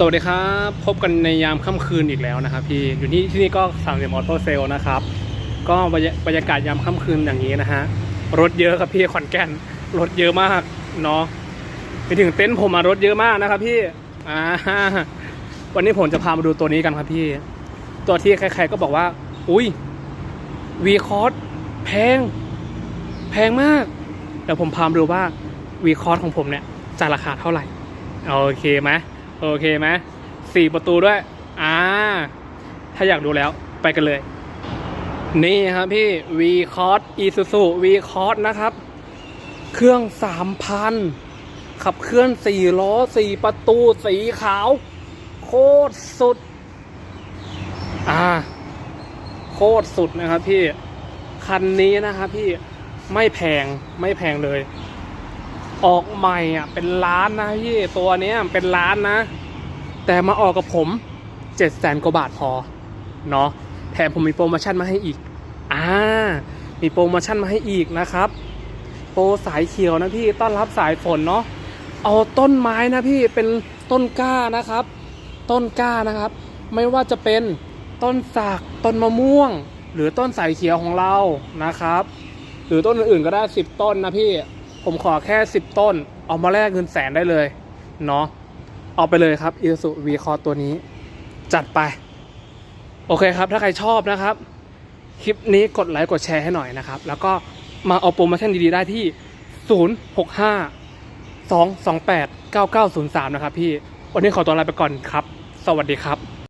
สวัสดีครับ พบกันในยามค่ำคืนอีกแล้วนะครับพี่อยู่ที่ที่นี่ก็สั่งเดมออโต้เซลนะครับ ก็บรรยากาศยามค่ำคืนอย่างนี้นะฮะรถเยอะครับพี่ขอนแก่นรถเยอะมากเนาะไปถึงเต็นท์ผมมารถเยอะมากนะครับพี่อ่าวันนี้ผมจะพามาดูตัวนี้กันครับพี่ ตัวที่ใครๆก็บอกว่า อุ้ยวีคอร์สแพง แพงมากเดี๋ยวผมพามาดูว่าวีคอร์สของผมเนี่ยจะราคาเท่าไหร่โอเคไหม โอเคไหมสี่ประตูด้วยอ่าถ้าอยากดูแล้วไปกันเลย นี่ครับพี่ V c o s Isuzu V c o s นะครับ เครื่อง3,000ขับเคลื่อน4ล้อ4ประตูสีขาว โคตรสุด อ่า โคตรสุดนะครับพี่ คันนี้นะครับพี่ไม่แพงไม่แพงเลย ออกใหม่อะเป็นล้านนะพี่ตัวเนี้ยเป็นล้านนะ แต่มาออกกับผมเจ็ดแสนกว่าบาทพอเนาะแถมผมมีโปรโมชั่นมาให้อีกอ่ามีโปรโมชั่นมาให้อีกนะครับ โปรสายเขียวนะพี่ต้อนรับสายฝนเนาะเอาต้นไม้นะพี่เป็นต้นกล้านะครับ ต้นกล้านะครับ ไม่ว่าจะเป็นต้นสักต้นมะม่วง หรือต้นสายเขียวของเรานะครับ หรือต้นอื่นๆก็ได้ 10 ต้นนะพี่ ผมขอแค่ 10 ต้น เอามาแลกเงินแสนได้เลย เนาะเอาไปเลยครับ i s u V c o r ตัวนี้ จัดไป โอเคครับ ถ้าใครชอบนะครับ คลิปนี้กดไลค์กดแชร์ให้หน่อยนะครับ แล้วก็มาเอาโปรโมชั่นดีๆได้ที่ 065 228 9903 นะครับพี่ วันนี้ขอตัวลาไปก่อนครับ สวัสดีครับ